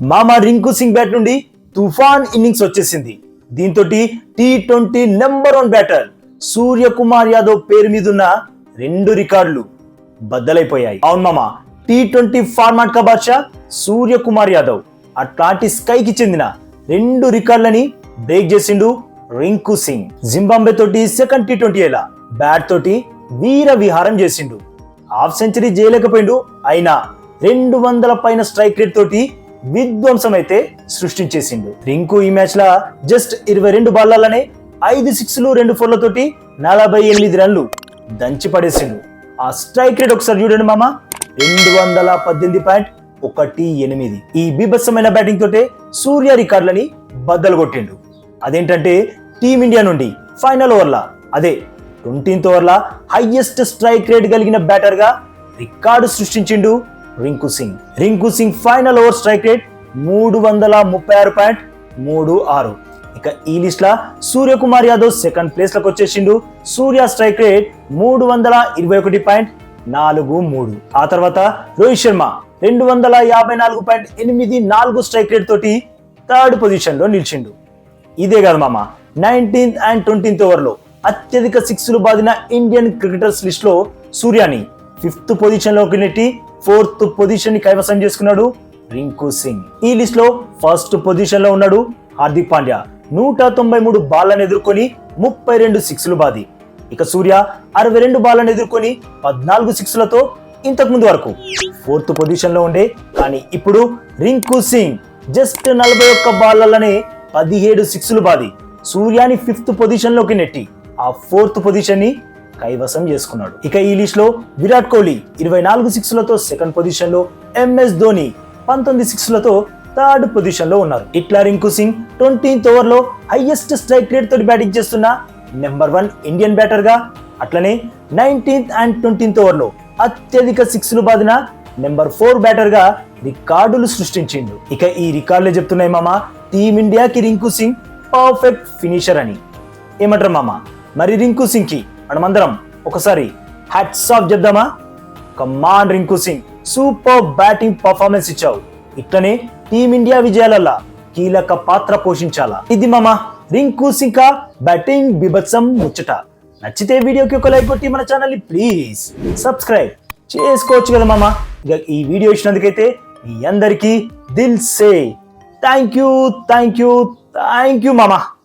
మామ రింకు సింగ్ బ్యాట్ నుండి తుఫాన్ ఇన్నింగ్స్ వచ్చేసింది. దీంతో T twenty number one batter Suryakumar Yadav పేరు మీదున్న రెండు రికార్డులు బద్దలైపోయాయి. అవును మామ టీ ట్వంటీ ఫార్మాట్ కా బాద్షా సూర్యకుమార్ యాదవ్ అట్లాంటి స్కైకి చెందిన రెండు రికార్డులని బ్రేక్ చేసిండు రింకు సింగ్. జింబాంబే తోటి సెకండ్ టీ ట్వంటీ ఎలా బ్యాట్ తోటి వీర విహారం చేసిండు. హాఫ్ సెంచరీ చేయలేకపోయిండు అయినా రెండు వందల పైన స్ట్రైక్ రేట్ తోటి విధ్వంసం అయితే సృష్టించేసిండు రింకు ఈ మ్యాచ్ లా జస్ట్ ఇరవై రెండు బాల్లనే ఐదు సిక్స్లు రెండు ఫోర్లతోటి నలభై ఎనిమిది రన్లు దంచి పడేసిండు. ఆ స్ట్రైక్ రేట్ ఒకసారి చూడండి మామ. రెండు వందల పద్దెనిమిది పాయింట్ ఒకటి ఎనిమిది. ఈ బీభత్సమైన బ్యాటింగ్ తోటే సూర్య రికార్డులని బద్దలు కొట్టిండు అదేంటంటే టీమిండియా నుండి ఫైనల్ ఓవర్లా? అదే ట్వంటీన్త్ ఓవర్లా హైయెస్ట్ స్ట్రైక్ రేట్ కలిగిన బ్యాటర్గా record సృష్టించిండు Rinku Singh. Rinku Singh final over strike rate మూడు వందల ముప్పై ఆరు పాయింట్ మూడు ఆరు. ఇక ఈ లిస్ట్ లా సూర్యకుమార్ యాదవ్ సెకండ్ ప్లేస్ వచ్చేసిండు. సూర్య స్ట్రైక్ రేట్ మూడు వందల ఇరవై ఒకటి పాయింట్ నాలుగు మూడు. ఆ తర్వాత రోహిత్ శర్మ రెండు వందల యాభై నాలుగు పాయింట్ ఎనిమిది నాలుగు స్ట్రైక్ రేట్ తోటి థర్డ్ పొజిషన్లో నిలిచిండు. ఇదే కాదు మామ నైన్టీన్త్ అండ్ ట్వంటీన్త్ ఓవర్లో అత్యధిక సిక్స్లు బాదిన ఇండియన్ క్రికెటర్స్ లిస్ట్లో సూర్యాని ఫిఫ్త్ పొజిషన్లోకి నెట్టి ఫోర్త్ పొజిషన్ని కైవసం చేసుకున్నాడు రింకు సింగ్. ఈ లిస్ట్లో ఫస్ట్ పొజిషన్లో ఉన్నాడు హార్దిక్ పాండ్యా. నూట తొంభై మూడు బాళ్ళను ఎదుర్కొని ముప్పై రెండు సిక్స్లు బాది. ఇక సూర్య అరవై రెండు బాళ్ళను ఎదుర్కొని పద్నాలుగు సిక్స్లతో ఇంతకు ముందు వరకు ఫోర్త్ పొజిషన్లో ఉండే కానీ ఇప్పుడు రింకు సింగ్ జస్ట్ నలభై ఒక్క బాళ్ళనే పదిహేడు సిక్స్లు బాది. సూర్యాని ఫిఫ్త్ పొజిషన్లోకి నెట్టి ఆ ఫోర్త్ పొజిషన్ని కైవసం చేసుకున్నాడు. ఇక ఈ లిస్ట్లో విరాట్ కోహ్లీ ఇరవై నాలుగు సిక్స్లతో సెకండ్ పొజిషన్లో ఎంఎస్ ధోని పంతొమ్మిది సిక్స్లతో థర్డ్ పొజిషన్లో ఉన్నారు. ఇట్లా రింకు సింగ్ ట్వంటీన్త్ ఓవర్లో హైయెస్ట్ స్ట్రైక్ రేట్ తోటి బ్యాటింగ్ చేస్తున్న నెంబర్ వన్ ఇండియన్ బ్యాటర్గా అట్లనే నైన్టీన్త్ అండ్ ట్వంటీన్త్ ఓవర్లో అత్యధిక సిక్స్లు బాదిన నెంబర్ ఫోర్ బ్యాటర్గా రికార్డులు సృష్టించిండు. ఇక ఈ రికార్డులే చెప్తున్నాయి మామ టీమిండియాకి రింకు సింగ్ పర్ఫెక్ట్ ఫినిషర్ అని. ఏమంటారు మామ? మరి రింకు సింగ్కి మనమందరం ఒకసారి hats off చెప్దామా come on Rinku Singh super batting performance ఇచ్చావు. ఇట్లనే టీమిండియా విజయాలల్లా కీలక పాత్ర పోషించాలా? ఇది మామ రింకు సింగ్ బ్యాటింగ్ బిభత్సం ముచ్చట. నచ్చితే వీడియోకి ఒక లైక్ కొట్టి మన ఛానల్ని ప్లీజ్ సబ్స్క్రైబ్ చేసుకోవచ్చు కదా మామ? ఇక ఈ వీడియో ఇచ్చినందుకైతే మీ అందరికీ దిల్ సే. Thank you thank you thank you మామా.